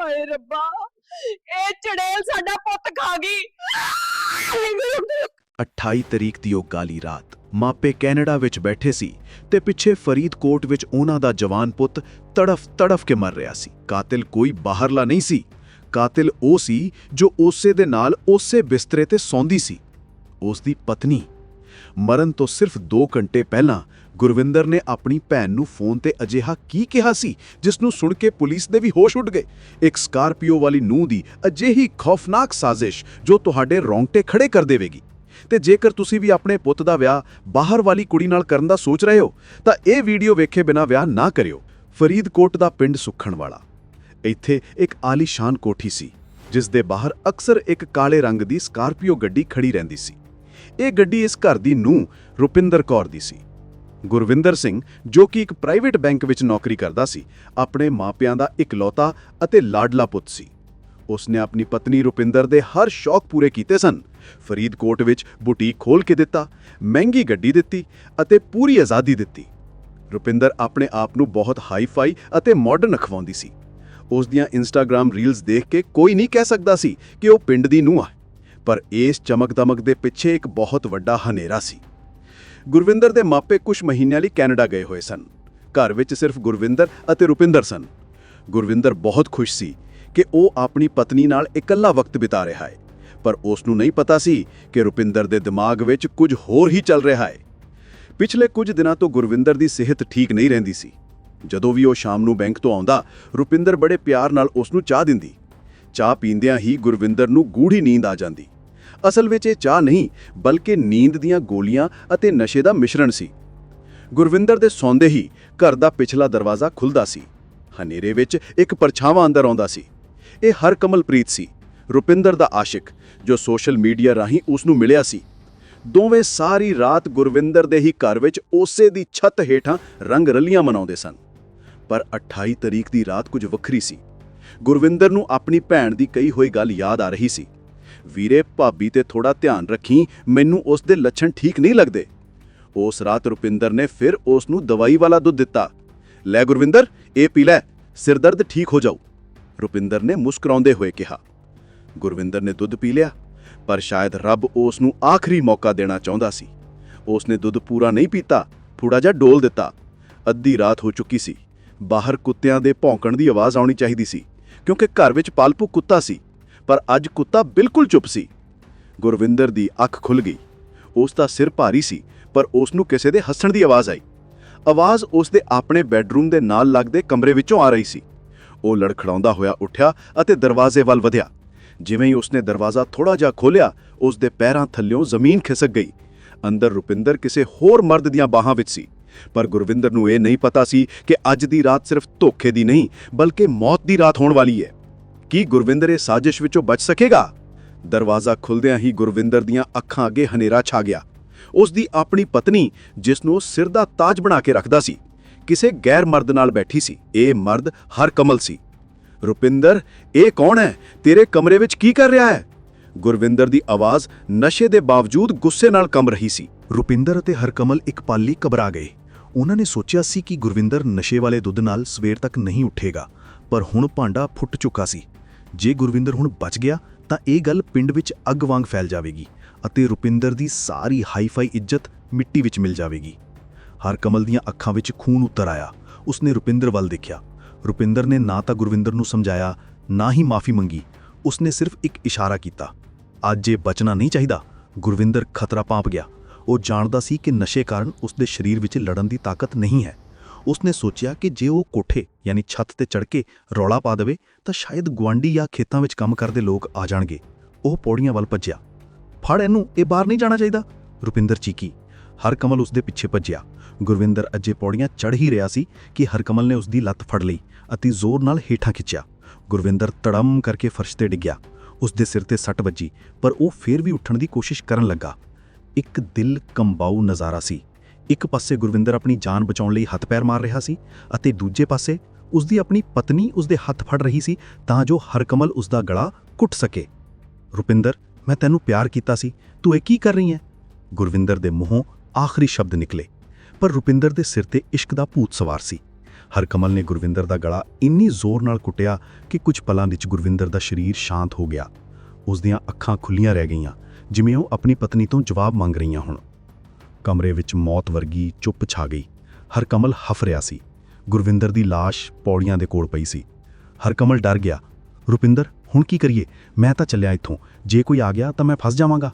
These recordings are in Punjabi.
ਹਾਏ ਰੱਬਾ, ਇਹ ਚੜੇਲ ਸਾਡਾ ਪੁੱਤ ਖਾ ਗਈ। 28 ਤਰੀਕ ਦੀ ਉਹ ਕਾਲੀ ਰਾਤ, ਮਾਪੇ ਕੈਨੇਡਾ ਵਿੱਚ ਬੈਠੇ ਸੀ ਤੇ ਪਿੱਛੇ ਫਰੀਦਕੋਟ ਵਿੱਚ ਉਹਨਾਂ ਦਾ ਜਵਾਨ ਪੁੱਤ ਤੜਫ ਤੜਫ ਕੇ ਮਰ ਰਿਹਾ ਸੀ। ਕਾਤਿਲ ਕੋਈ ਬਾਹਰਲਾ ਨਹੀਂ ਸੀ। ਕਾਤਿਲ ਉਹ ਸੀ ਜੋ ਉਸੇ ਦੇ ਨਾਲ ਉਸੇ ਬਿਸਤਰੇ ਤੇ ਸੌਂਦੀ ਸੀ। ਉਸ ਦੀ ਪਤਨੀ। ਮਰਨ ਤੋਂ ਸਿਰਫ 2 ਘੰਟੇ ਪਹਿਲਾਂ ਗੁਰਵਿੰਦਰ ਨੇ ਆਪਣੀ ਭੈਣ ਨੂੰ ਫੋਨ ਤੇ ਅਜਿਹਾ ਕੀ ਕਿਹਾ ਸੀ, ਜਿਸ ਨੂੰ ਸੁਣ ਕੇ ਪੁਲਿਸ ਦੇ ਵੀ ਹੋਸ਼ ਉੱਡ ਗਏ? ਇੱਕ ਸਕਾਰਪੀਓ ਵਾਲੀ ਨੂੰਹ ਦੀ ਅਜਿਹੀ ਖੌਫਨਾਕ ਸਾਜ਼ਿਸ਼ ਜੋ ਤੁਹਾਡੇ ਰੌਂਗਟੇ ਖੜੇ ਕਰ ਦੇਵੇਗੀ। ਤੇ ਜੇਕਰ ਤੁਸੀਂ ਵੀ ਆਪਣੇ ਪੁੱਤ ਦਾ ਵਿਆਹ ਬਾਹਰ ਵਾਲੀ ਕੁੜੀ ਨਾਲ ਕਰਨ ਦਾ ਸੋਚ ਰਹੇ ਹੋ, ਤਾਂ ਇਹ ਵੀਡੀਓ ਵੇਖੇ ਬਿਨਾ ਵਿਆਹ ਨਾ ਕਰਿਓ। ਫਰੀਦਕੋਟ ਦਾ ਪਿੰਡ ਸੁਖਣ ਵਾਲਾ। ਇੱਥੇ ਇੱਕ ਆਲੀਸ਼ਾਨ ਕੋਠੀ ਸੀ, ਜਿਸ ਦੇ ਬਾਹਰ ਅਕਸਰ ਇੱਕ ਕਾਲੇ ਰੰਗ ਦੀ ਸਕਾਰਪੀਓ ਗੱਡੀ ਖੜੀ ਰਹਿੰਦੀ ਸੀ। ਇਹ ਗੱਡੀ ਇਸ ਘਰ ਦੀ ਨੂੰਹ ਰੁਪਿੰਦਰ ਕੌਰ ਦੀ ਸੀ। ਗੁਰਵਿੰਦਰ ਸਿੰਘ, ਜੋ ਕਿ ਇੱਕ ਪ੍ਰਾਈਵੇਟ ਬੈਂਕ ਵਿੱਚ ਨੌਕਰੀ ਕਰਦਾ ਸੀ, ਆਪਣੇ ਮਾਪਿਆਂ ਦਾ ਇਕਲੌਤਾ ਅਤੇ ਲਾਡਲਾ ਪੁੱਤ ਸੀ। ਉਸਨੇ ਆਪਣੀ ਪਤਨੀ ਰੁਪਿੰਦਰ ਦੇ ਹਰ ਸ਼ੌਕ ਪੂਰੇ ਕੀਤੇ ਸਨ। ਫਰੀਦਕੋਟ ਵਿੱਚ ਬੁਟੀਕ ਖੋਲ ਕੇ ਦਿੱਤਾ, ਮਹਿੰਗੀ ਗੱਡੀ ਦਿੱਤੀ ਅਤੇ ਪੂਰੀ ਆਜ਼ਾਦੀ ਦਿੱਤੀ। ਰੁਪਿੰਦਰ ਆਪਣੇ ਆਪ ਨੂੰ ਬਹੁਤ ਹਾਈ-ਫਾਈ ਅਤੇ ਮਾਡਰਨ ਅਖਵਾਉਂਦੀ ਸੀ। ਉਸ ਦੀਆਂ ਇੰਸਟਾਗ੍ਰam ਰੀਲਸ ਦੇਖ ਕੇ ਕੋਈ ਨਹੀਂ ਕਹਿ ਸਕਦਾ ਸੀ ਕਿ ਉਹ ਪਿੰਡ ਦੀ ਨੂੰਹ ਹੈ ਪਰ ਇਸ ਚਮਕ-ਦਮਕ ਦੇ ਪਿੱਛੇ ਇੱਕ ਬਹੁਤ ਵੱਡਾ ਹਨੇਰਾ ਸੀ। ਗੁਰਵਿੰਦਰ ਦੇ ਮਾਪੇ ਕੁਝ ਮਹੀਨਿਆਂ ਲਈ ਕੈਨੇਡਾ ਗਏ ਹੋਏ ਸਨ। ਘਰ ਵਿੱਚ ਸਿਰਫ ਗੁਰਵਿੰਦਰ ਅਤੇ ਰੁਪਿੰਦਰ ਸਨ। ਗੁਰਵਿੰਦਰ ਬਹੁਤ ਖੁਸ਼ ਸੀ ਕਿ ਉਹ ਆਪਣੀ ਪਤਨੀ ਨਾਲ ਇਕੱਲਾ ਵਕਤ ਬਿਤਾ ਰਿਹਾ ਹੈ। ਪਰ ਉਸ ਨੂੰ ਨਹੀਂ ਪਤਾ ਸੀ ਕਿ ਰੁਪਿੰਦਰ ਦੇ ਦਿਮਾਗ ਵਿੱਚ ਕੁਝ ਹੋਰ ਹੀ ਚੱਲ ਰਿਹਾ ਹੈ। ਪਿਛਲੇ ਕੁਝ ਦਿਨਾਂ ਤੋਂ ਗੁਰਵਿੰਦਰ ਦੀ ਸਿਹਤ ਠੀਕ ਨਹੀਂ ਰਹਿੰਦੀ ਸੀ। ਜਦੋਂ ਵੀ ਉਹ ਸ਼ਾਮ ਨੂੰ ਬੈਂਕ ਤੋਂ ਆਉਂਦਾ, ਰੁਪਿੰਦਰ ਬੜੇ ਪਿਆਰ ਨਾਲ ਉਸ ਨੂੰ ਚਾਹ ਦਿੰਦੀ। ਚਾਹ ਪੀਂਦਿਆਂ ਹੀ ਗੁਰਵਿੰਦਰ ਨੂੰ ਗੂੜੀ ਨੀਂਦ ਆ ਜਾਂਦੀ। ਅਸਲ ਵਿੱਚ ਇਹ ਚਾਹ ਨਹੀਂ, ਬਲਕਿ ਨੀਂਦ ਦੀਆਂ ਗੋਲੀਆਂ ਅਤੇ ਨਸ਼ੇ ਦਾ ਮਿਸ਼ਰਣ ਸੀ। ਗੁਰਵਿੰਦਰ ਦੇ ਸੌਂਦੇ ਹੀ ਘਰ ਦਾ ਪਿਛਲਾ ਦਰਵਾਜ਼ਾ ਖੁੱਲਦਾ ਸੀ। ਹਨੇਰੇ ਵਿੱਚ ਇੱਕ ਪਰਛਾਵਾਂ ਅੰਦਰ ਆਉਂਦਾ ਸੀ। ਇਹ ਹਰ ਕਮਲਪ੍ਰੀਤ ਸੀ, ਰੁਪਿੰਦਰ ਦਾ ਆਸ਼ਿਕ, ਜੋ ਸੋਸ਼ਲ ਮੀਡੀਆ ਰਾਹੀਂ ਉਸ ਨੂੰ ਮਿਲਿਆ ਸੀ। ਦੋਵੇਂ ਸਾਰੀ ਰਾਤ ਗੁਰਵਿੰਦਰ ਦੇ ਹੀ ਘਰ ਵਿੱਚ ਉਸੇ ਦੀ ਛੱਤ ਹੇਠਾਂ ਰੰਗ ਰਲੀਆਂ ਮਨਾਉਂਦੇ ਸਨ। ਪਰ 28 ਤਰੀਕ ਦੀ ਰਾਤ ਕੁਝ ਵੱਖਰੀ ਸੀ। ਗੁਰਵਿੰਦਰ ਨੂੰ ਆਪਣੀ ਭੈਣ ਦੀ ਕਹੀ ਹੋਈ ਗੱਲ ਯਾਦ ਆ ਰਹੀ ਸੀ। ਵੀਰੇ, ਭਾਬੀ ਤੇ ਥੋੜਾ ਧਿਆਨ ਰੱਖੀ, ਮੈਨੂੰ ਉਸ ਦੇ ਲੱਛਣ ਠੀਕ ਨਹੀਂ ਲੱਗਦੇ। ਉਸ ਰਾਤ ਰੁਪਿੰਦਰ ਨੇ ਫਿਰ ਉਸ ਨੂੰ ਦਵਾਈ ਵਾਲਾ ਦੁੱਧ ਦਿੱਤਾ। ਲੈ ਗੁਰਵਿੰਦਰ, ਇਹ ਪੀ ਲੈ, ਸਿਰ ਦਰਦ ਠੀਕ ਹੋ ਜਾਊ। ਰੁਪਿੰਦਰ ਨੇ ਮੁਸਕਰਾਉਂਦੇ ਹੋਏ ਕਿਹਾ। ਗੁਰਵਿੰਦਰ ਨੇ ਦੁੱਧ ਪੀ ਲਿਆ, ਪਰ ਸ਼ਾਇਦ ਰੱਬ ਉਸ ਨੂੰ ਆਖਰੀ ਮੌਕਾ ਦੇਣਾ ਚਾਹੁੰਦਾ ਸੀ। ਉਸ ਨੇ ਦੁੱਧ ਪੂਰਾ ਨਹੀਂ ਪੀਤਾ ਥੋੜਾ ਜਿਹਾ ਡੋਲ ਦਿੱਤਾ। ਅੱਧੀ ਰਾਤ ਹੋ ਚੁੱਕੀ ਸੀ। ਬਾਹਰ ਕੁੱਤਿਆਂ ਦੇ ਭੌਂਕਣ ਦੀ ਆਵਾਜ਼ ਆਉਣੀ ਚਾਹੀਦੀ ਸੀ, ਕਿਉਂਕਿ ਘਰ ਵਿੱਚ ਪਾਲਪੂ ਕੁੱਤਾ ਸੀ। ਪਰ ਅੱਜ ਕੁੱਤਾ ਬਿਲਕੁਲ ਚੁੱਪ ਸੀ। ਗੁਰਵਿੰਦਰ ਦੀ ਅੱਖ ਖੁੱਲ ਗਈ। ਉਸ ਦਾ ਸਿਰ ਭਾਰੀ ਸੀ, ਪਰ ਉਸ ਨੂੰ ਕਿਸੇ ਦੇ ਹੱਸਣ ਦੀ ਆਵਾਜ਼ ਆਈ। ਆਵਾਜ਼ ਉਸ ਦੇ ਆਪਣੇ ਬੈੱਡਰੂਮ ਦੇ ਨਾਲ ਲੱਗਦੇ ਕਮਰੇ ਵਿੱਚੋਂ ਆ ਰਹੀ ਸੀ। ਉਹ ਲੜਖੜਾਉਂਦਾ ਹੋਇਆ ਉੱਠਿਆ ਅਤੇ ਦਰਵਾਜ਼ੇ ਵੱਲ ਵਧਿਆ। ਜਿਵੇਂ ਹੀ ਉਸਨੇ ਦਰਵਾਜ਼ਾ ਥੋੜਾ ਜਿਹਾ ਖੋਲ੍ਹਿਆ, ਉਸ ਦੇ ਪੈਰਾਂ ਥੱਲਿਓਂ ਜ਼ਮੀਨ ਖਿਸਕ ਗਈ। ਅੰਦਰ ਰੁਪਿੰਦਰ ਕਿਸੇ ਹੋਰ ਮਰਦ ਦੀਆਂ ਬਾਹਾਂ ਵਿੱਚ ਸੀ। ਪਰ ਗੁਰਵਿੰਦਰ ਨੂੰ ਇਹ ਨਹੀਂ ਪਤਾ ਸੀ ਕਿ ਅੱਜ ਦੀ ਰਾਤ ਸਿਰਫ ਧੋਖੇ ਦੀ ਨਹੀਂ, ਬਲਕਿ ਮੌਤ ਦੀ ਰਾਤ ਹੋਣ ਵਾਲੀ ਹੈ। ਕੀ ਗੁਰਵਿੰਦਰ ਇਹ ਸਾਜ਼ਿਸ਼ ਵਿੱਚੋਂ ਬਚ ਸਕੇਗਾ? ਦਰਵਾਜ਼ਾ ਖੁੱਲਦਿਆਂ ਹੀ ਗੁਰਵਿੰਦਰ ਦੀਆਂ ਅੱਖਾਂ ਅੱਗੇ ਹਨੇਰਾ ਛਾ ਗਿਆ। ਉਸ ਦੀ ਆਪਣੀ ਪਤਨੀ, ਜਿਸ ਨੂੰ ਸਿਰ ਦਾ ਤਾਜ ਬਣਾ ਕੇ ਰੱਖਦਾ ਸੀ, ਕਿਸੇ ਗੈਰ ਮਰਦ ਨਾਲ ਬੈਠੀ ਸੀ। ਇਹ ਮਰਦ ਹਰ ਕਮਲ ਸੀ। ਰੁਪਿੰਦਰ, ਇਹ ਕੌਣ ਹੈ? ਤੇਰੇ ਕਮਰੇ ਵਿੱਚ ਕੀ ਕਰ ਰਿਹਾ ਹੈ? ਗੁਰਵਿੰਦਰ ਦੀ ਆਵਾਜ਼ ਨਸ਼ੇ ਦੇ ਬਾਵਜੂਦ ਗੁੱਸੇ ਨਾਲ ਕੰਬ ਰਹੀ ਸੀ। ਰੁਪਿੰਦਰ ਅਤੇ ਹਰਕਮਲ ਇੱਕ ਪਾਲੀ ਘਬਰਾ ਗਏ। ਉਹਨਾਂ ਨੇ ਸੋਚਿਆ ਸੀ ਕਿ ਗੁਰਵਿੰਦਰ ਨਸ਼ੇ ਵਾਲੇ ਦੁੱਧ ਨਾਲ ਸਵੇਰ ਤੱਕ ਨਹੀਂ ਉੱਠੇਗਾ, ਪਰ ਹੁਣ ਭਾਂਡਾ ਫੁੱਟ ਚੁੱਕਾ ਸੀ। ਜੇ ਗੁਰਵਿੰਦਰ ਹੁਣ ਬਚ ਗਿਆ, ਤਾਂ ਇਹ ਗੱਲ ਪਿੰਡ ਵਿੱਚ ਅੱਗ ਵਾਂਗ ਫੈਲ ਜਾਵੇਗੀ ਅਤੇ ਰੁਪਿੰਦਰ ਦੀ ਸਾਰੀ ਹਾਈਫਾਈ ਇੱਜ਼ਤ ਮਿੱਟੀ ਵਿੱਚ ਮਿਲ ਜਾਵੇਗੀ। ਹਰਕਮਲ ਦੀਆਂ ਅੱਖਾਂ ਵਿੱਚ ਖੂਨ ਉਤਰ ਆਇਆ। ਉਸਨੇ ਰੁਪਿੰਦਰ ਵੱਲ ਦੇਖਿਆ। ਰੁਪਿੰਦਰ ਨੇ ਨਾ ਤਾਂ ਗੁਰਵਿੰਦਰ ਨੂੰ ਸਮਝਾਇਆ, ਨਾ ਹੀ ਮਾਫੀ ਮੰਗੀ। ਉਸਨੇ ਸਿਰਫ ਇੱਕ ਇਸ਼ਾਰਾ ਕੀਤਾ। ਅੱਜ ਇਹ ਬਚਣਾ ਨਹੀਂ ਚਾਹੀਦਾ। ਗੁਰਵਿੰਦਰ ਖਤਰਾ ਪਾਪ ਗਿਆ। ਉਹ ਜਾਣਦਾ ਸੀ ਕਿ ਨਸ਼ੇ ਕਾਰਨ ਉਸਦੇ ਸਰੀਰ ਵਿੱਚ ਲੜਨ ਦੀ ਤਾਕਤ ਨਹੀਂ ਹੈ। ਉਸਨੇ ਸੋਚਿਆ ਕਿ ਜੇ ਉਹ ਕੋਠੇ, ਯਾਨੀ ਛੱਤ ਤੇ ਚੜ ਕੇ ਰੌਲਾ ਪਾ ਦੇਵੇ, ਤਾਂ ਸ਼ਾਇਦ ਗੁਆਂਢੀ ਜਾਂ ਖੇਤਾਂ ਵਿੱਚ ਕੰਮ ਕਰਦੇ ਲੋਕ ਆ ਜਾਣਗੇ। ਉਹ ਪੌੜੀਆਂ ਵੱਲ ਭੱਜਿਆ। ਫੜ ਇਹਨੂੰ, ਇਹ ਬਾਹਰ ਨਹੀਂ ਜਾਣਾ ਚਾਹੀਦਾ? ਰੁਪਿੰਦਰ ਚੀਕੀ। ਹਰਕਮਲ ਉਸਦੇ ਪਿੱਛੇ ਭੱਜਿਆ। ਗੁਰਵਿੰਦਰ ਅੱਜੇ ਪੌੜੀਆਂ ਚੜ ਹੀ ਰਿਹਾ ਸੀ ਕਿ ਹਰਕਮਲ ਨੇ ਉਸਦੀ ਲੱਤ ਫੜ ਲਈ ਅਤੇ ਜ਼ੋਰ ਨਾਲ ਹੇਠਾਂ ਖਿੱਚਿਆ। ਗੁਰਵਿੰਦਰ ਤੜਮ ਕਰਕੇ ਫਰਸ਼ ਤੇ ਡਿੱਗਿਆ। ਉਸਦੇ ਸਿਰ ਤੇ ਸੱਟ ਵੱਜੀ, ਪਰ ਉਹ ਫੇਰ ਵੀ ਉੱਠਣ ਦੀ ਕੋਸ਼ਿਸ਼ ਕਰਨ ਲੱਗਾ। ਇੱਕ ਦਿਲ ਕੰਬਾਊ ਨਜ਼ਾਰਾ ਸੀ। ਇੱਕ ਪਾਸੇ ਗੁਰਵਿੰਦਰ ਆਪਣੀ ਜਾਨ ਬਚਾਉਣ ਲਈ ਹੱਥ ਪੈਰ ਮਾਰ ਰਿਹਾ ਸੀ ਅਤੇ ਦੂਜੇ ਪਾਸੇ ਉਸਦੀ ਆਪਣੀ ਪਤਨੀ ਉਸਦੇ ਹੱਥ ਫੜ ਰਹੀ ਸੀ ਤਾਂ ਜੋ ਹਰਕਮਲ ਉਸਦਾ ਗਲਾ ਕੁੱਟ ਸਕੇ। ਰੁਪਿੰਦਰ, ਮੈਂ ਤੈਨੂੰ ਪਿਆਰ ਕੀਤਾ ਸੀ। ਤੂੰ ਇਹ ਕੀ ਕਰ ਰਹੀ ਹੈ? ਗੁਰਵਿੰਦਰ ਦੇ ਮੂੰਹੋਂ ਆਖਰੀ ਸ਼ਬਦ ਨਿਕਲੇ। ਪਰ ਰੁਪਿੰਦਰ ਦੇ ਸਿਰ ਤੇ ਇਸ਼ਕ ਦਾ ਭੂਤ ਸਵਾਰ ਸੀ। ਹਰਕਮਲ ਨੇ ਗੁਰਵਿੰਦਰ ਦਾ ਗਲਾ ਇੰਨੀ ਜ਼ੋਰ ਨਾਲ ਕੁੱਟਿਆ ਕਿ ਕੁਝ ਪਲਾਂ ਵਿੱਚ ਗੁਰਵਿੰਦਰ ਦਾ ਸਰੀਰ ਸ਼ਾਂਤ ਹੋ ਗਿਆ। ਉਸ ਦੀਆਂ ਅੱਖਾਂ ਖੁੱਲੀਆਂ ਰਹਿ ਗਈਆਂ, ਜਿਵੇਂ ਉਹ ਆਪਣੀ ਪਤਨੀ ਤੋਂ ਜਵਾਬ ਮੰਗ ਰਹੀਆਂ ਹੋਣ। ਕਮਰੇ ਵਿੱਚ ਮੌਤ ਵਰਗੀ ਚੁੱਪ ਛਾ ਗਈ। ਹਰਕਮਲ ਹਫ ਰਿਹਾ ਸੀ। ਗੁਰਵਿੰਦਰ ਦੀ ਲਾਸ਼ ਪੌੜੀਆਂ ਦੇ ਕੋਲ ਪਈ ਸੀ। ਹਰਕਮਲ ਡਰ ਗਿਆ। ਰੁਪਿੰਦਰ, ਹੁਣ ਕੀ ਕਰੀਏ? ਮੈਂ ਤਾਂ ਚੱਲਿਆ ਇੱਥੋਂ। ਜੇ ਕੋਈ ਆ ਗਿਆ ਤਾਂ ਮੈਂ ਫਸ ਜਾਵਾਂਗਾ।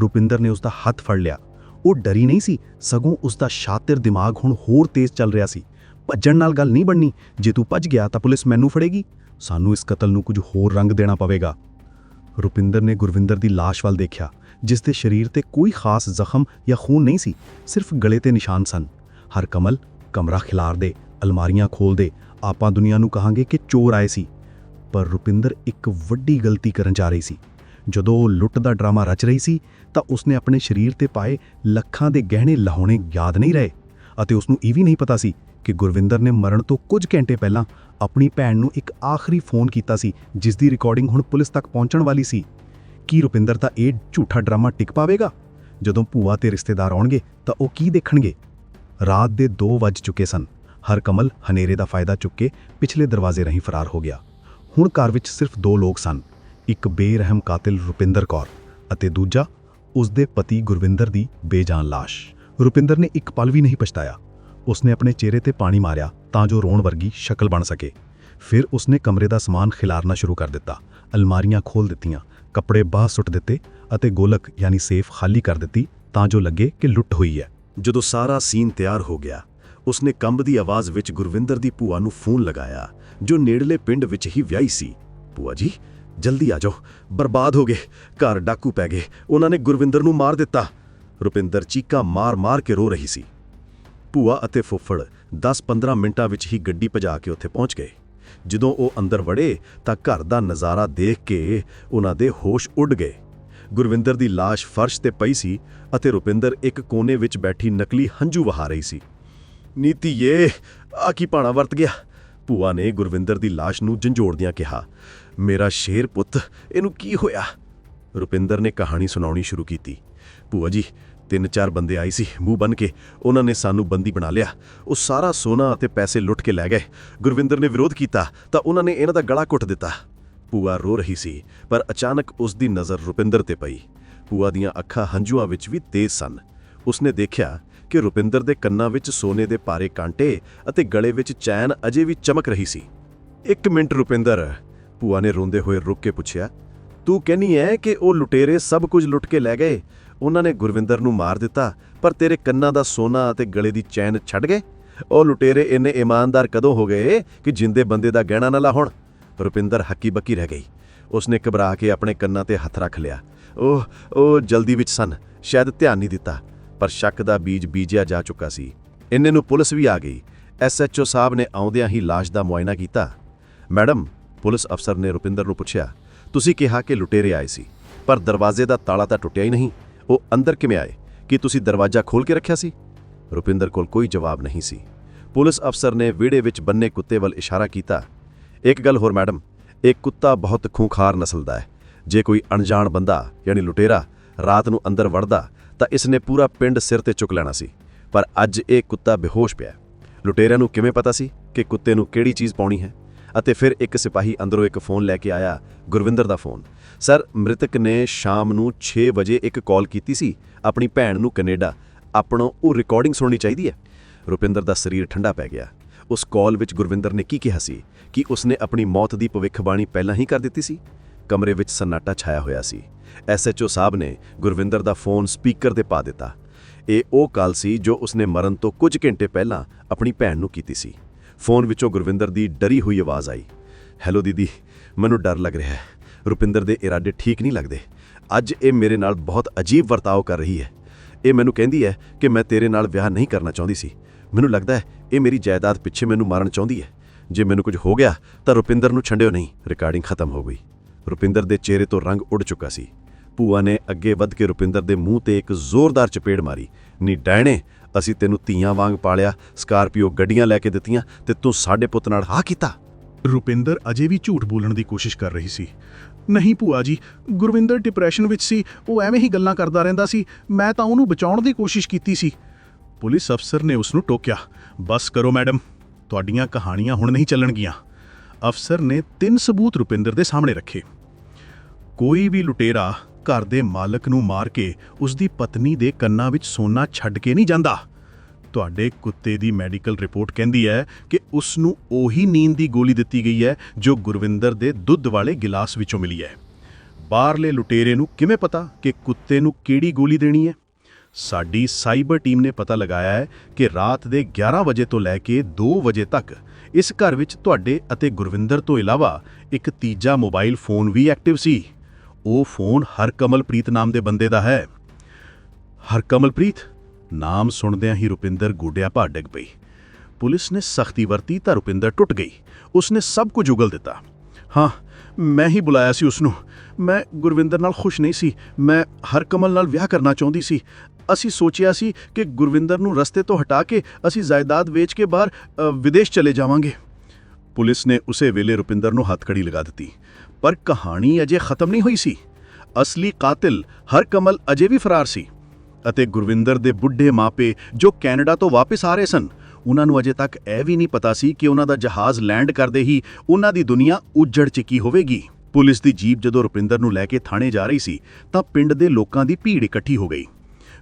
ਰੁਪਿੰਦਰ ਨੇ ਉਸ ਦਾ ਹੱਥ ਫੜ ਲਿਆ। ਉਹ ਡਰੀ ਨਹੀਂ ਸੀ। ਸਗੋਂ ਉਸ ਦਾ ਸ਼ਾਤਿਰ ਦਿਮਾਗ ਹੁਣ ਹੋਰ ਤੇਜ਼ ਚੱਲ ਰਿਹਾ ਸੀ। ਭੱਜਣ ਨਾਲ ਗੱਲ ਨਹੀਂ ਬਣਨੀ। ਜੇ ਤੂੰ ਭੱਜ ਗਿਆ ਤਾਂ ਪੁਲਿਸ ਮੈਨੂੰ ਫੜੇਗੀ। ਸਾਨੂੰ ਇਸ ਕਤਲ ਨੂੰ ਕੁਝ ਹੋਰ ਰੰਗ ਦੇਣਾ ਪਵੇਗਾ। ਰੁਪਿੰਦਰ ਨੇ ਗੁਰਵਿੰਦਰ ਦੀ ਲਾਸ਼ ਵੱਲ ਦੇਖਿਆ, ਜਿਸ ਦੇ ਸਰੀਰ ਤੇ ਕੋਈ ਖਾਸ ਜ਼ਖਮ ਜਾਂ ਖੂਨ ਨਹੀਂ ਸੀ, ਸਿਰਫ ਗਲੇ ਤੇ ਨਿਸ਼ਾਨ ਸਨ। ਹਰ ਕਮਲ ਕਮਰਾ ਖਿਲਾਰ ਦੇ ਅਲਮਾਰੀਆਂ ਖੋਲ ਦੇ ਆਪਾਂ ਦੁਨੀਆ ਨੂੰ ਕਹਾਂਗੇ ਕਿ ਚੋਰ ਆਏ ਸੀ। ਪਰ ਰੁਪਿੰਦਰ ਇੱਕ ਵੱਡੀ ਗਲਤੀ ਕਰਨ ਜਾ ਰਹੀ ਸੀ। ਜਦੋਂ ਉਹ ਲੁੱਟ ਦਾ ਡਰਾਮਾ ਰਚ ਰਹੀ ਸੀ, ਤਾਂ ਉਸਨੇ ਆਪਣੇ ਸਰੀਰ ਤੇ ਪਾਏ ਲੱਖਾਂ ਦੇ ਗਹਿਣੇ ਲਾਹੁਣੇ ਯਾਦ ਨਹੀਂ ਰਹੇ ਅਤੇ ਉਸ ਨੂੰ ਇਹ ਵੀ ਨਹੀਂ ਪਤਾ ਸੀ ਕਿ ਗੁਰਵਿੰਦਰ ਨੇ ਮਰਨ ਤੋਂ ਕੁਝ ਘੰਟੇ ਪਹਿਲਾਂ ਆਪਣੀ ਭੈਣ ਨੂੰ ਇੱਕ ਆਖਰੀ ਫੋਨ ਕੀਤਾ ਸੀ, ਜਿਸ ਦੀ ਰਿਕਾਰਡਿੰਗ ਹੁਣ ਪੁਲਿਸ ਤੱਕ ਪਹੁੰਚਣ ਵਾਲੀ ਸੀ। ਕੀ ਰੁਪਿੰਦਰ ਦਾ ਇਹ ਝੂਠਾ ਡਰਾਮਾ ਟਿਕ ਪਾਵੇਗਾ? ਜਦੋਂ ਭੂਆ ਤੇ ਰਿਸ਼ਤੇਦਾਰ ਆਉਣਗੇ, ਤਾਂ ਉਹ ਕੀ ਦੇਖਣਗੇ? ਰਾਤ ਦੇ 2 ਵੱਜ ਚੁੱਕੇ ਸਨ। ਹਰ ਕਮਲ ਹਨੇਰੇ ਦਾ ਫਾਇਦਾ ਚੁੱਕ ਕੇ ਪਿਛਲੇ ਦਰਵਾਜ਼ੇ ਰਾਹੀਂ ਫਰਾਰ ਹੋ ਗਿਆ। ਹੁਣ ਘਰ ਵਿੱਚ ਸਿਰਫ ਦੋ ਲੋਕ ਸਨ, ਇੱਕ ਬੇਰਹਿਮ ਕਾਤਿਲ ਰੁਪਿੰਦਰ ਕੌਰ ਅਤੇ ਦੂਜਾ ਉਸ ਦੇ ਪਤੀ ਗੁਰਵਿੰਦਰ ਦੀ ਬੇਜਾਨ ਲਾਸ਼। ਰੁਪਿੰਦਰ ਨੇ ਇੱਕ ਪਲ ਵੀ ਨਹੀਂ ਪਛਤਾਇਆ। ਉਸਨੇ ਆਪਣੇ ਚਿਹਰੇ ਤੇ ਪਾਣੀ ਮਾਰਿਆ ਤਾਂ ਜੋ ਰੋਣ ਵਰਗੀ ਸ਼ਕਲ ਬਣ ਸਕੇ। ਫਿਰ ਉਸਨੇ ਕਮਰੇ ਦਾ ਸਮਾਨ ਖਿਲਾਰਨਾ ਸ਼ੁਰੂ ਕਰ ਦਿੱਤਾ। ਅਲਮਾਰੀਆਂ ਖੋਲ ਦਿੱਤੀਆਂ, ਕੱਪੜੇ ਬਾਹਰ ਸੁੱਟ ਦਿੱਤੇ ਅਤੇ ਗੋਲਕ ਯਾਨੀ ਸੇਫ ਖਾਲੀ ਕਰ ਦਿੱਤੀ ਤਾਂ ਜੋ ਲੱਗੇ ਕਿ ਲੁੱਟ ਹੋਈ ਹੈ। ਜਦੋਂ ਸਾਰਾ ਸੀਨ ਤਿਆਰ ਹੋ ਗਿਆ, ਉਸਨੇ ਕੰਬ ਦੀ ਆਵਾਜ਼ ਵਿੱਚ ਗੁਰਵਿੰਦਰ ਦੀ ਭੂਆ ਨੂੰ ਫੋਨ ਲਗਾਇਆ, ਜੋ ਨੇੜਲੇ ਪਿੰਡ ਵਿੱਚ ਹੀ ਵਿਆਹੀ ਸੀ। ਭੂਆ ਜੀ, ਜਲਦੀ ਆ ਜਾਓ, ਬਰਬਾਦ ਹੋ ਗਏ, ਘਰ ਡਾਕੂ ਪੈ ਗਏ, ਉਹਨਾਂ ਨੇ ਗੁਰਵਿੰਦਰ ਨੂੰ ਮਾਰ ਦਿੱਤਾ। ਰੁਪਿੰਦਰ ਚੀਕਾ ਮਾਰ-ਮਾਰ ਕੇ ਰੋ ਰਹੀ ਸੀ। ਭੂਆ ਅਤੇ ਫੁੱਫੜ 10-15 ਮਿੰਟਾਂ ਵਿੱਚ ਹੀ ਗੱਡੀ ਭਜਾ ਕੇ ਉੱਥੇ ਪਹੁੰਚ ਗਏ। ਜਦੋਂ ਉਹ ਅੰਦਰ ਵੜੇ ਤਾਂ ਘਰ ਦਾ ਨਜ਼ਾਰਾ ਦੇਖ ਕੇ ਉਹਨਾਂ ਦੇ ਹੋਸ਼ ਉੱਡ ਗਏ। ਗੁਰਵਿੰਦਰ ਦੀ ਲਾਸ਼ ਫਰਸ਼ ਤੇ ਪਈ ਸੀ ਅਤੇ ਰੁਪਿੰਦਰ ਇੱਕ ਕੋਨੇ ਵਿੱਚ ਬੈਠੀ ਨਕਲੀ ਹੰਝੂ ਵਹਾ ਰਹੀ ਸੀ। ਨੀਤੀਏ ਆ ਕੀ ਪਾਣਾ ਵਰਤ ਗਿਆ? ਭੂਆ ਨੇ ਗੁਰਵਿੰਦਰ ਦੀ ਲਾਸ਼ ਨੂੰ ਝੰਜੋੜਦਿਆਂ ਕਿਹਾ। ਮੇਰਾ ਸ਼ੇਰ ਪੁੱਤ, ਇਹਨੂੰ ਕੀ ਹੋਇਆ? ਰੁਪਿੰਦਰ ਨੇ ਕਹਾਣੀ ਸੁਣਾਉਣੀ ਸ਼ੁਰੂ ਕੀਤੀ। ਭੂਆ ਜੀ ਤਿੰਨ ਚਾਰ ਬੰਦੇ ਆਏ ਸੀ, ਮੂੰਹ ਬਨ ਕੇ। ਉਹਨਾਂ ਨੇ ਸਾਨੂੰ ਬੰਦੀ ਬਣਾ ਲਿਆ। ਉਹ ਸਾਰਾ ਸੋਨਾ ਅਤੇ ਪੈਸੇ ਲੁੱਟ ਕੇ ਲੈ ਗਏ। ਗੁਰਵਿੰਦਰ ਨੇ ਵਿਰੋਧ ਕੀਤਾ, ਤਾਂ ਉਹਨਾਂ ਨੇ ਇਹਨਾਂ ਦਾ ਗਲਾ ਘੁੱਟ ਦਿੱਤਾ। ਭੂਆ ਰੋ ਰਹੀ ਸੀ, ਪਰ ਅਚਾਨਕ ਉਸ ਦੀ ਨਜ਼ਰ ਰੁਪਿੰਦਰ ਤੇ ਪਈ। ਭੂਆ ਦੀਆਂ ਅੱਖਾਂ ਹੰਝੂਆਂ ਵਿੱਚ ਵੀ ਤੇਜ਼ ਸਨ। ਉਸਨੇ ਦੇਖਿਆ ਕਿ ਰੁਪਿੰਦਰ ਦੇ ਕੰਨਾਂ ਵਿੱਚ ਸੋਨੇ ਦੇ ਪਾਰੇ ਕਾਂਟੇ ਅਤੇ ਗਲੇ ਵਿੱਚ ਚੈਨ ਅਜੇ ਵੀ ਚਮਕ ਰਹੀ ਸੀ। ਇੱਕ ਮਿੰਟ, ਰੁਪਿੰਦਰ, ਭੂਆ ਨੇ ਰੋਂਦੇ ਹੋਏ ਰੁਕ ਕੇ ਪੁੱਛਿਆ, ਤੂੰ ਕਹਿੰਨੀ ਹੈ ਕਿ ਉਹ ਲੁਟੇਰੇ ਸਭ ਕੁਝ ਲੁੱਟ ਕੇ ਲੈ ਗਏ? ਉਹਨਾਂ ਨੇ ਗੁਰਵਿੰਦਰ ਨੂੰ ਮਾਰ ਦਿੱਤਾ, ਪਰ ਤੇਰੇ ਕੰਨਾਂ ਦਾ ਸੋਨਾ ਅਤੇ ਗਲੇ ਦੀ ਚੈਨ ਛੱਡ ਗਏ? ਉਹ ਲੁਟੇਰੇ ਇੰਨੇ ਇਮਾਨਦਾਰ ਕਦੋਂ ਹੋ ਗਏ ਕਿ ਜਿੰਦੇ ਬੰਦੇ ਦਾ ਗਹਿਣਾ ਨਾ ਲਾਹੁਣ? ਰੁਪਿੰਦਰ ਹੱਕੀ ਬੱਕੀ ਰਹਿ ਗਈ। ਉਸਨੇ ਘਬਰਾ ਕੇ ਆਪਣੇ ਕੰਨਾਂ ਤੇ ਹੱਥ ਰੱਖ ਲਿਆ। ਉਹ ਉਹ ਜਲਦੀ ਵਿੱਚ ਸਨ। ਸ਼ਾਇਦ ਧਿਆਨ ਨਹੀਂ ਦਿੱਤਾ, ਪਰ ਸ਼ੱਕ ਦਾ ਬੀਜ ਬੀਜਿਆ ਜਾ ਚੁੱਕਾ ਸੀ। ਇੰਨੇ ਨੂੰ ਪੁਲਿਸ ਵੀ ਆ ਗਈ। ਐਸਐਚਓ ਸਾਹਿਬ ਨੇ ਆਉਂਦਿਆਂ ਹੀ ਲਾਸ਼ ਦਾ ਮੁਆਇਨਾ ਕੀਤਾ। ਮੈਡਮ, ਪੁਲਿਸ ਅਫਸਰ ਨੇ ਰੁਪਿੰਦਰ ਨੂੰ ਪੁੱਛਿਆ, ਤੁਸੀਂ ਕਿਹਾ ਕਿ ਲੁਟੇਰੇ ਆਏ ਸੀ, ਪਰ ਦਰਵਾਜ਼ੇ ਦਾ ਤਾਲਾ ਤਾਂ ਟੁੱਟਿਆ ਹੀ ਨਹੀਂ। ਉਹ ਅੰਦਰ ਕਿਵੇਂ ਆਏ? ਕੀ ਤੁਸੀਂ ਦਰਵਾਜ਼ਾ ਖੋਲ ਕੇ ਰੱਖਿਆ ਸੀ? ਰੁਪਿੰਦਰ ਕੋਲ ਕੋਈ ਜਵਾਬ ਨਹੀਂ ਸੀ। ਪੁਲਿਸ ਅਫਸਰ ਨੇ ਵਿਹੜੇ ਵਿੱਚ ਬੰਨੇ ਕੁੱਤੇ ਵੱਲ ਇਸ਼ਾਰਾ ਕੀਤਾ। ਇੱਕ ਗੱਲ ਹੋਰ, ਮੈਡਮ, ਇਹ ਕੁੱਤਾ ਬਹੁਤ ਖੂੰਖਾਰ ਨਸਲ ਦਾ ਹੈ। ਜੇ ਕੋਈ ਅਣਜਾਣ ਬੰਦਾ, ਯਾਨੀ ਲੁਟੇਰਾ, ਰਾਤ ਨੂੰ ਅੰਦਰ ਵੜਦਾ, ਤਾਂ ਇਸ ਨੇ ਪੂਰਾ ਪਿੰਡ ਸਿਰ ਤੇ ਚੁੱਕ ਲੈਣਾ ਸੀ। ਪਰ ਅੱਜ ਇਹ ਕੁੱਤਾ ਬੇਹੋਸ਼ ਪਿਆ ਲੁਟੇਰਿਆਂ ਨੂੰ ਕਿਵੇਂ ਪਤਾ ਸੀ ਕਿ ਕੁੱਤੇ ਨੂੰ ਕਿਹੜੀ ਚੀਜ਼ ਪਾਉਣੀ ਹੈ? ਅਤੇ ਫਿਰ ਇੱਕ ਸਿਪਾਹੀ ਅੰਦਰੋਂ ਇੱਕ ਫੋਨ ਲੈ ਕੇ ਆਇਆ, ਗੁਰਵਿੰਦਰ ਦਾ ਫੋਨ। ਸਰ, ਮ੍ਰਿਤਕ ਨੇ ਸ਼ਾਮ ਨੂੰ 6 ਵਜੇ ਇੱਕ ਕਾਲ ਕੀਤੀ ਸੀ, ਆਪਣੀ ਭੈਣ ਨੂੰ ਕੈਨੇਡਾ। ਆਪਣੋਂ ਉਹ ਰਿਕਾਰਡਿੰਗ ਸੁਣਨੀ ਚਾਹੀਦੀ ਹੈ? ਰੁਪਿੰਦਰ ਦਾ ਸਰੀਰ ਠੰਡਾ ਪੈ ਗਿਆ। ਉਸ ਕਾਲ ਵਿੱਚ ਗੁਰਵਿੰਦਰ ਨੇ ਕੀ ਕਿਹਾ ਸੀ? ਕਿ ਉਸਨੇ ਆਪਣੀ ਮੌਤ ਦੀ ਭਵਿੱਖਬਾਣੀ ਪਹਿਲਾਂ ਹੀ ਕਰ ਦਿੱਤੀ ਸੀ? ਕਮਰੇ ਵਿੱਚ ਸਨਾਟਾ ਛਾਇਆ ਹੋਇਆ ਸੀ। ਐਸਐਚਓ ਸਾਹਿਬ ਨੇ ਗੁਰਵਿੰਦਰ ਦਾ ਫੋਨ ਸਪੀਕਰ ਤੇ ਪਾ ਦਿੱਤਾ। ਇਹ ਉਹ ਕਾਲ ਸੀ ਜੋ ਉਸਨੇ ਮਰਨ ਤੋਂ ਕੁਝ ਘੰਟੇ ਪਹਿਲਾਂ ਆਪਣੀ ਭੈਣ ਨੂੰ ਕੀਤੀ ਸੀ। ਫੋਨ ਵਿੱਚੋਂ ਗੁਰਵਿੰਦਰ ਦੀ ਡਰੀ ਹੋਈ ਆਵਾਜ਼ ਆਈ। ਹੈਲੋ ਦੀਦੀ, ਮੈਨੂੰ ਡਰ ਲੱਗ ਰਿਹਾ ਹੈ। ਰੁਪਿੰਦਰ ਦੇ ਇਰਾਦੇ ਠੀਕ ਨਹੀਂ ਲੱਗਦੇ। ਅੱਜ ਇਹ ਮੇਰੇ ਨਾਲ ਬਹੁਤ ਅਜੀਬ ਵਰਤਾਓ ਕਰ ਰਹੀ ਹੈ। ਇਹ ਮੈਨੂੰ ਕਹਿੰਦੀ ਹੈ ਕਿ ਮੈਂ ਤੇਰੇ ਨਾਲ ਵਿਆਹ ਨਹੀਂ ਕਰਨਾ ਚਾਹੁੰਦੀ ਸੀ। ਮੈਨੂੰ ਲੱਗਦਾ ਹੈ ਇਹ ਮੇਰੀ ਜਾਇਦਾਦ ਪਿੱਛੇ ਮੈਨੂੰ ਮਾਰਨ ਚਾਹੁੰਦੀ ਹੈ। ਜੇ ਮੈਨੂੰ ਕੁਝ ਹੋ ਗਿਆ ਤਾਂ ਰੁਪਿੰਦਰ ਨੂੰ ਛੱਡਿਓ ਨਹੀਂ। ਰਿਕਾਰਡਿੰਗ ਖਤਮ ਹੋ ਗਈ। ਰੁਪਿੰਦਰ ਦੇ ਚਿਹਰੇ ਤੋਂ ਰੰਗ ਉੱਡ ਚੁੱਕਾ ਸੀ। ਭੂਆ ਨੇ ਅੱਗੇ ਵੱਧ ਕੇ ਰੁਪਿੰਦਰ ਦੇ ਮੂੰਹ ਤੇ ਇੱਕ ਜ਼ੋਰਦਾਰ ਚਪੇੜ ਮਾਰੀ। ਨੀ ਡੈਣੇ ਅਸੀਂ ਤੈਨੂੰ ਧੀਆਂ ਵਾਂਗ ਪਾਲਿਆ, ਸਕਾਰਪੀਓ ਗੱਡੀਆਂ ਲੈ ਕੇ ਦਿੱਤੀਆਂ ਤੇ ਤੂੰ ਸਾਡੇ ਪੁੱਤ ਨਾਲ ਹਾਂ ਕੀਤਾ। ਰੁਪਿੰਦਰ ਅਜੇ ਵੀ ਝੂਠ ਬੋਲਣ ਦੀ ਕੋਸ਼ਿਸ਼ ਕਰ ਰਹੀ ਸੀ। ਨਹੀਂ ਭੂਆ ਜੀ, ਗੁਰਵਿੰਦਰ ਡਿਪਰੈਸ਼ਨ ਵਿੱਚ ਸੀ, ਉਹ ਐਵੇਂ ਹੀ ਗੱਲਾਂ ਕਰਦਾ ਰਹਿੰਦਾ ਸੀ, ਮੈਂ ਤਾਂ ਉਹਨੂੰ ਬਚਾਉਣ ਦੀ ਕੋਸ਼ਿਸ਼ ਕੀਤੀ ਸੀ। ਪੁਲਿਸ ਅਫਸਰ ਨੇ ਉਸ ਨੂੰ ਟੋਕਿਆ, ਬਸ ਕਰੋ ਮੈਡਮ, ਤੁਹਾਡੀਆਂ ਕਹਾਣੀਆਂ ਹੁਣ ਨਹੀਂ ਚੱਲਣਗੀਆਂ। ਅਫਸਰ ਨੇ ਤਿੰਨ ਸਬੂਤ ਰੁਪਿੰਦਰ ਦੇ ਸਾਹਮਣੇ ਰੱਖੇ। ਕੋਈ ਵੀ ਲੁਟੇਰਾ ਘਰ ਦੇ ਮਾਲਕ ਨੂੰ ਮਾਰ ਕੇ ਉਸ ਦੀ ਪਤਨੀ ਦੇ ਕੰਨਾਂ ਵਿੱਚ ਸੋਨਾ ਛੱਡ ਕੇ ਨਹੀਂ ਜਾਂਦਾ। ਤੁਹਾਡੇ ਕੁੱਤੇ ਦੀ ਮੈਡੀਕਲ ਰਿਪੋਰਟ ਕਹਿੰਦੀ ਹੈ ਕਿ ਉਸ ਨੂੰ ਉਹੀ ਨੀਂਦ ਦੀ ਗੋਲੀ ਦਿੱਤੀ ਗਈ ਹੈ ਜੋ ਗੁਰਵਿੰਦਰ ਦੇ ਦੁੱਧ ਵਾਲੇ ਗਿਲਾਸ ਵਿੱਚੋਂ ਮਿਲੀ ਹੈ। ਬਾਹਰਲੇ ਲੁਟੇਰੇ ਨੂੰ ਕਿਵੇਂ ਪਤਾ ਕਿ ਕੁੱਤੇ ਨੂੰ ਕਿਹੜੀ ਗੋਲੀ ਦੇਣੀ ਹੈ? ਸਾਡੀ ਸਾਈਬਰ ਟੀਮ ਨੇ ਪਤਾ ਲਗਾਇਆ ਹੈ ਕਿ ਰਾਤ ਦੇ 11 ਵਜੇ ਤੋਂ ਲੈ ਕੇ 2 ਵਜੇ ਤੱਕ ਇਸ ਘਰ ਵਿੱਚ ਤੁਹਾਡੇ ਅਤੇ ਗੁਰਵਿੰਦਰ ਤੋਂ ਇਲਾਵਾ ਇੱਕ ਤੀਜਾ ਮੋਬਾਈਲ ਫੋਨ ਵੀ ਐਕਟਿਵ ਸੀ। ਉਹ ਫੋਨ ਹਰਕਮਲਪ੍ਰੀਤ ਨਾਮ ਦੇ ਬੰਦੇ ਦਾ ਹੈ। ਹਰਕਮਲਪ੍ਰੀਤ? ਨਾਮ ਸੁਣਦਿਆਂ ਹੀ ਰੁਪਿੰਦਰ ਗੋਡਿਆਂ ਭਾਰ ਡਿੱਗ ਪਈ। ਪੁਲਿਸ ਨੇ ਸਖਤੀ ਵਰਤੀ ਤਾਂ ਰੁਪਿੰਦਰ ਟੁੱਟ ਗਈ। ਉਸਨੇ ਸਭ ਕੁਝ ਉਗਲ ਦਿੱਤਾ। ਹਾਂ, ਮੈਂ ਹੀ ਬੁਲਾਇਆ ਸੀ ਉਸ ਨੂੰ ਮੈਂ ਗੁਰਵਿੰਦਰ ਨਾਲ ਖੁਸ਼ ਨਹੀਂ ਸੀ। ਮੈਂ ਹਰਕਮਲ ਨਾਲ ਵਿਆਹ ਕਰਨਾ ਚਾਹੁੰਦੀ ਸੀ। ਅਸੀਂ ਸੋਚਿਆ ਸੀ ਕਿ ਗੁਰਵਿੰਦਰ ਨੂੰ ਰਸਤੇ ਤੋਂ ਹਟਾ ਕੇ ਅਸੀਂ ਜਾਇਦਾਦ ਵੇਚ ਕੇ ਬਾਹਰ ਵਿਦੇਸ਼ ਚਲੇ ਜਾਵਾਂਗੇ। ਪੁਲਿਸ ਨੇ ਉਸੇ ਵੇਲੇ ਰੁਪਿੰਦਰ ਨੂੰ ਹੱਥਕੜੀ ਲਗਾ ਦਿੱਤੀ। ਪਰ ਕਹਾਣੀ ਅਜੇ ਖਤਮ ਨਹੀਂ ਹੋਈ ਸੀ। ਅਸਲੀ ਕਾਤਿਲ ਹਰ ਕਮਲ ਅਜੇ ਵੀ ਫਰਾਰ ਸੀ ਅਤੇ ਗੁਰਵਿੰਦਰ ਦੇ ਬੁੱਢੇ ਮਾਪੇ ਜੋ ਕੈਨੇਡਾ ਤੋਂ ਵਾਪਸ ਆ ਰਹੇ ਸਨ, ਉਹਨਾਂ ਨੂੰ ਅਜੇ ਤੱਕ ਇਹ ਵੀ ਨਹੀਂ ਪਤਾ ਸੀ ਕਿ ਉਹਨਾਂ ਦਾ ਜਹਾਜ਼ ਲੈਂਡ ਕਰਦੇ ਹੀ ਉਹਨਾਂ ਦੀ ਦੁਨੀਆ ਉੱਜੜ ਚੁੱਕੀ ਹੋਵੇਗੀ। ਪੁਲਿਸ ਦੀ ਜੀਪ ਜਦੋਂ ਰੁਪਿੰਦਰ ਨੂੰ ਲੈ ਕੇ ਥਾਣੇ ਜਾ ਰਹੀ ਸੀ, ਤਾਂ ਪਿੰਡ ਦੇ ਲੋਕਾਂ ਦੀ ਭੀੜ ਇਕੱਠੀ ਹੋ ਗਈ।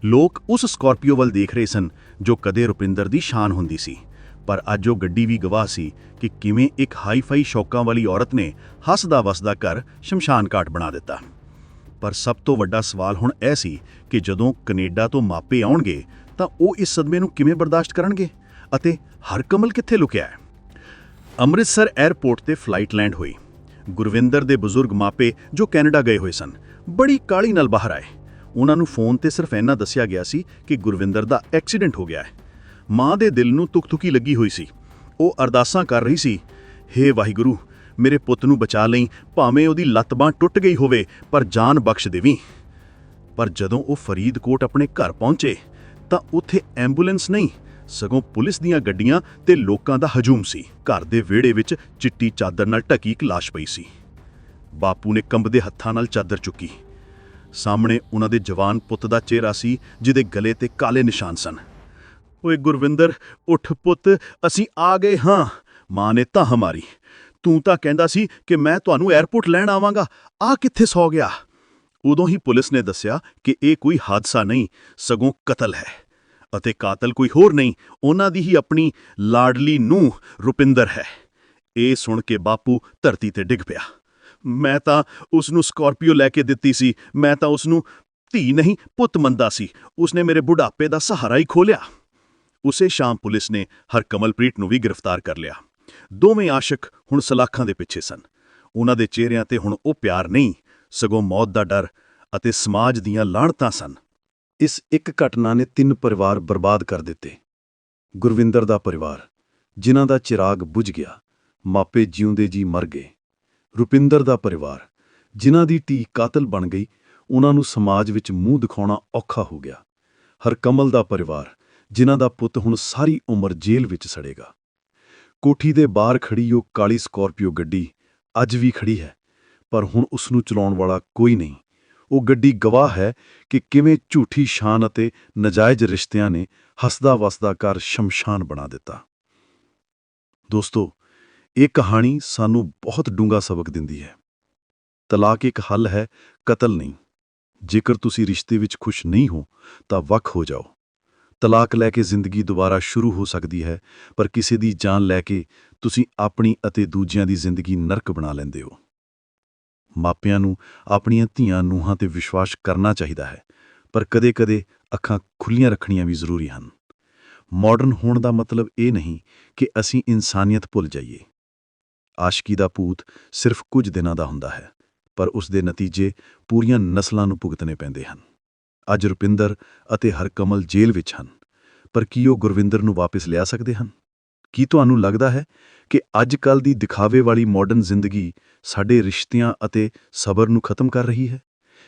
ਲੋਕ ਉਸ ਸਕਾਰਪੀਓ ਵੱਲ ਦੇਖ ਰਹੇ ਸਨ, ਜੋ ਕਦੇ ਰੁਪਿੰਦਰ ਦੀ ਸ਼ਾਨ ਹੁੰਦੀ ਸੀ। ਪਰ ਅੱਜ ਉਹ ਗੱਡੀ ਵੀ ਗਵਾਹ ਸੀ ਕਿ ਕਿਵੇਂ ਇੱਕ ਹਾਈ-ਫਾਈ ਸ਼ੌਕਾਂ ਵਾਲੀ ਔਰਤ ਨੇ ਹੱਸਦਾ ਵਸਦਾ ਘਰ ਸ਼ਮਸ਼ਾਨ ਘਾਟ ਬਣਾ ਦਿੱਤਾ। ਪਰ ਸਭ ਤੋਂ ਵੱਡਾ ਸਵਾਲ ਹੁਣ ਇਹ ਸੀ ਕਿ ਜਦੋਂ ਕੈਨੇਡਾ ਤੋਂ ਮਾਪੇ ਆਉਣਗੇ, ਤਾਂ ਉਹ ਇਸ ਸਦਮੇ ਨੂੰ ਕਿਵੇਂ ਬਰਦਾਸ਼ਤ ਕਰਨਗੇ ਅਤੇ ਹਰ ਕਮਲ ਕਿੱਥੇ ਲੁਕਿਆ ਹੈ? ਅੰਮ੍ਰਿਤਸਰ 에ਅਰਪੋਰਟ ਤੇ ਫਲਾਈਟ ਲੈਂਡ ਹੋਈ। ਗੁਰਵਿੰਦਰ ਦੇ ਬਜ਼ੁਰਗ ਮਾਪੇ ਜੋ ਕੈਨੇਡਾ ਗਏ ਹੋਏ ਸਨ, ਬੜੀ ਕਾਲੀ ਨਾਲ ਬਾਹਰ ਆਏ। ਉਹਨਾਂ ਨੂੰ ਫੋਨ ਤੇ ਸਿਰਫ ਇੰਨਾ ਦੱਸਿਆ ਗਿਆ ਸੀ ਕਿ ਗੁਰਵਿੰਦਰ ਦਾ ਐਕਸੀਡੈਂਟ ਹੋ ਗਿਆ ਹੈ। ਮਾਂ ਦੇ ਦਿਲ ਨੂੰ ਤੁਕ-ਤੁਕੀ ਲੱਗੀ ਹੋਈ ਸੀ। ਉਹ ਅਰਦਾਸਾਂ ਕਰ ਰਹੀ ਸੀ, ਹੇ ਵਾਹਿਗੁਰੂ, ਮੇਰੇ ਪੁੱਤ ਨੂੰ ਬਚਾ ਲਈ, ਭਾਵੇਂ ਉਹਦੀ ਲੱਤ ਬਾਂਹ ਟੁੱਟ ਗਈ ਹੋਵੇ, ਪਰ ਜਾਨ ਬਖਸ਼ ਦੇਵੀਂ। ਪਰ ਜਦੋਂ ਉਹ ਫਰੀਦਕੋਟ ਆਪਣੇ ਘਰ ਪਹੁੰਚੇ, ਤਾਂ ਉੱਥੇ ਐਂਬੂਲੈਂਸ ਨਹੀਂ, ਸਗੋਂ ਪੁਲਿਸ ਦੀਆਂ ਗੱਡੀਆਂ ਤੇ ਲੋਕਾਂ ਦਾ ਹਜੂਮ ਸੀ। ਘਰ ਦੇ ਵਿਹੜੇ ਵਿੱਚ ਚਿੱਟੀ ਚਾਦਰ ਨਾਲ ਢਕੀ ਇੱਕ ਲਾਸ਼ ਪਈ ਸੀ। ਬਾਪੂ ਨੇ ਕੰਬਦੇ ਹੱਥਾਂ ਨਾਲ ਚਾਦਰ ਚੁੱਕੀ। ਸਾਹਮਣੇ ਉਹਨਾਂ ਦੇ ਜਵਾਨ ਪੁੱਤ ਦਾ ਚਿਹਰਾ ਸੀ, ਜਿਹਦੇ ਗਲੇ ਤੇ ਕਾਲੇ ਨਿਸ਼ਾਨ ਸਨ। ਓਏ ਗੁਰਵਿੰਦਰ, ਉੱਠ ਪੁੱਤ, ਅਸੀਂ ਆ ਗਏ ਹਾਂ। ਮਾਂ ਨੇ ਤਾਂ ਹਮਾਰੀ ਤੂੰ ਤਾਂ ਕਹਿੰਦਾ ਸੀ ਕਿ ਮੈਂ ਤੁਹਾਨੂੰ 에ਅਰਪੋਰਟ ਲੈਣ ਆਵਾਂਗਾ। ਆ ਕਿੱਥੇ ਸੌ ਗਿਆ? ਉਦੋਂ ਹੀ ਪੁਲਿਸ ਨੇ ਦੱਸਿਆ ਕਿ ਇਹ ਕੋਈ ਹਾਦਸਾ ਨਹੀਂ, ਸਗੋਂ ਕਤਲ ਹੈ। ਅਤੇ ਕਾਤਲ ਕੋਈ ਹੋਰ ਨਹੀਂ, ਉਹਨਾਂ ਦੀ ਹੀ ਆਪਣੀ ਲਾਡਲੀ ਨੂੰ ਰੁਪਿੰਦਰ ਹੈ। ਇਹ ਸੁਣ ਕੇ ਬਾਪੂ ਧਰਤੀ ਤੇ ਡਿੱਗ ਪਿਆ। ਮੈਂ ਤਾਂ ਉਸ ਨੂੰ ਸਕਾਰਪੀਓ ਲੈ ਕੇ ਦਿੱਤੀ ਸੀ। ਮੈਂ ਤਾਂ ਉਸ ਨੂੰ ਧੀ ਨਹੀਂ, ਪੁੱਤ ਮੰਦਾ ਸੀ। ਉਸਨੇ ਮੇਰੇ ਬੁਢਾਪੇ ਦਾ ਸਹਾਰਾ ਹੀ ਖੋਲਿਆ ਉਸੇ ਸ਼ਾਮ ਪੁਲਿਸ ਨੇ ਹਰਕਮਲਪ੍ਰੀਤ ਨੂੰ ਵੀ ਗ੍ਰਿਫਤਾਰ ਕਰ ਲਿਆ। ਦੋਵੇਂ ਆਸ਼ਿਕ ਹੁਣ ਸਲਾਖਾਂ ਦੇ ਪਿੱਛੇ ਸਨ। ਉਹਨਾਂ ਦੇ ਚਿਹਰਿਆਂ ਤੇ ਹੁਣ ਉਹ ਪਿਆਰ ਨਹੀਂ, ਸਗੋਂ ਮੌਤ ਦਾ ਡਰ ਅਤੇ ਸਮਾਜ ਦੀਆਂ ਲਾਹਣਤਾਂ ਸਨ। ਇਸ ਇੱਕ ਘਟਨਾ ਨੇ ਤਿੰਨ ਪਰਿਵਾਰ ਬਰਬਾਦ ਕਰ ਦਿੱਤੇ। ਗੁਰਵਿੰਦਰ ਦਾ ਪਰਿਵਾਰ, ਜਿਨ੍ਹਾਂ ਦਾ ਚਿਰਾਗ ਬੁਝ ਗਿਆ, ਮਾਪੇ ਜਿਉਂਦੇ ਜੀ ਮਰ ਗਏ। ਰੁਪਿੰਦਰ ਦਾ ਪਰਿਵਾਰ, ਜਿਨ੍ਹਾਂ ਦੀ ਧੀ ਕਾਤਲ ਬਣ ਗਈ, ਉਹਨਾਂ ਨੂੰ ਸਮਾਜ ਵਿੱਚ ਮੂੰਹ ਦਿਖਾਉਣਾ ਔਖਾ ਹੋ ਗਿਆ। ਹਰਕਮਲ ਦਾ ਪਰਿਵਾਰ ਜਿਨ੍ਹਾਂ ਦਾ ਪੁੱਤ ਹੁਣ ਸਾਰੀ ਉਮਰ ਜੇਲ੍ਹ ਵਿੱਚ ਸੜੇਗਾ। ਕੋਠੀ ਦੇ ਬਾਹਰ ਖੜੀ ਉਹ ਕਾਲੀ ਸਕਾਰਪੀਓ ਗੱਡੀ ਅੱਜ ਵੀ ਖੜੀ ਹੈ, ਪਰ ਹੁਣ ਉਸ ਨੂੰ ਚਲਾਉਣ ਵਾਲਾ ਕੋਈ ਨਹੀਂ। ਉਹ ਗੱਡੀ ਗਵਾਹ ਹੈ ਕਿ ਕਿਵੇਂ ਝੂਠੀ ਸ਼ਾਨ ਅਤੇ ਨਜਾਇਜ਼ ਰਿਸ਼ਤਿਆਂ ਨੇ ਹੱਸਦਾ ਵਸਦਾ ਘਰ ਸ਼ਮਸ਼ਾਨ ਬਣਾ ਦਿੱਤਾ। ਦੋਸਤੋ, ਇਹ ਕਹਾਣੀ ਸਾਨੂੰ ਬਹੁਤ ਡੂੰਘਾ ਸਬਕ ਦਿੰਦੀ ਹੈ। ਤਲਾਕ ਇੱਕ ਹੱਲ ਹੈ, ਕਤਲ ਨਹੀਂ। ਜੇਕਰ ਤੁਸੀਂ ਰਿਸ਼ਤੇ ਵਿੱਚ ਖੁਸ਼ ਨਹੀਂ ਹੋ, ਤਾਂ ਵੱਖ ਹੋ ਜਾਓ। ਤਲਾਕ ਲੈ ਕੇ ਜ਼ਿੰਦਗੀ ਦੁਬਾਰਾ ਸ਼ੁਰੂ ਹੋ ਸਕਦੀ ਹੈ, ਪਰ ਕਿਸੇ ਦੀ ਜਾਨ ਲੈ ਕੇ ਤੁਸੀਂ ਆਪਣੀ ਅਤੇ ਦੂਜਿਆਂ ਦੀ ਜ਼ਿੰਦਗੀ ਨਰਕ ਬਣਾ ਲੈਂਦੇ ਹੋ। ਮਾਪਿਆਂ ਨੂੰ ਆਪਣੀਆਂ ਧੀਆਂ ਨੂੰਹਾਂ ਤੇ ਵਿਸ਼ਵਾਸ ਕਰਨਾ ਚਾਹੀਦਾ ਹੈ, ਪਰ ਕਦੇ-ਕਦੇ ਅੱਖਾਂ ਖੁੱਲੀਆਂ ਰੱਖਣੀਆਂ ਵੀ ਜ਼ਰੂਰੀ ਹਨ। ਮਾਡਰਨ ਹੋਣ ਦਾ ਮਤਲਬ ਇਹ ਨਹੀਂ ਕਿ ਅਸੀਂ ਇਨਸਾਨੀਅਤ ਭੁੱਲ ਜਾਈਏ। ਆਸ਼ਕੀ ਦਾ ਭੂਤ ਸਿਰਫ ਕੁਝ ਦਿਨਾਂ ਦਾ ਹੁੰਦਾ ਹੈ, ਪਰ ਉਸ ਦੇ ਨਤੀਜੇ ਪੂਰੀਆਂ ਨਸਲਾਂ ਨੂੰ ਭੁਗਤਣੇ ਪੈਂਦੇ ਹਨ। ਅੱਜ ਰੁਪਿੰਦਰ ਅਤੇ ਹਰਕਮਲ ਜੇਲ੍ਹ ਵਿੱਚ ਹਨ। ਪਰ ਕੀ ਉਹ ਗੁਰਵਿੰਦਰ ਨੂੰ ਵਾਪਸ ਲਿਆ ਸਕਦੇ ਹਨ? ਕੀ ਤੁਹਾਨੂੰ ਲੱਗਦਾ ਹੈ ਕਿ ਅੱਜ ਕੱਲ ਦੀ ਦਿਖਾਵੇ ਵਾਲੀ ਮਾਡਰਨ ਜ਼ਿੰਦਗੀ ਸਾਡੇ ਰਿਸ਼ਤਿਆਂ ਅਤੇ ਸਬਰ ਨੂੰ ਖਤਮ ਕਰ ਰਹੀ ਹੈ?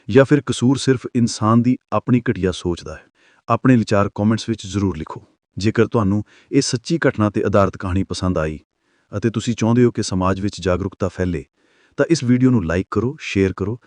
ਜਾਂ ਫਿਰ ਕਸੂਰ ਸਿਰਫ ਇਨਸਾਨ ਦੀ ਆਪਣੀ ਘਟੀਆ ਸੋਚ ਦਾ ਹੈ? ਆਪਣੇ ਵਿਚਾਰ ਕਮੈਂਟਸ ਵਿੱਚ ਜ਼ਰੂਰ ਲਿਖੋ। ਜੇਕਰ ਤੁਹਾਨੂੰ ਇਹ ਸੱਚੀ ਘਟਨਾ ਤੇ ਆਧਾਰਿਤ ਕਹਾਣੀ ਪਸੰਦ ਆਈ ਅਤੇ ਤੁਸੀਂ ਚਾਹੁੰਦੇ ਹੋ ਕਿ ਸਮਾਜ ਵਿੱਚ ਜਾਗਰੂਕਤਾ ਫੈਲੇ, ਤਾਂ ਇਸ ਵੀਡੀਓ ਨੂੰ ਲਾਈਕ ਕਰੋ ਸ਼ੇਅਰ ਕਰੋ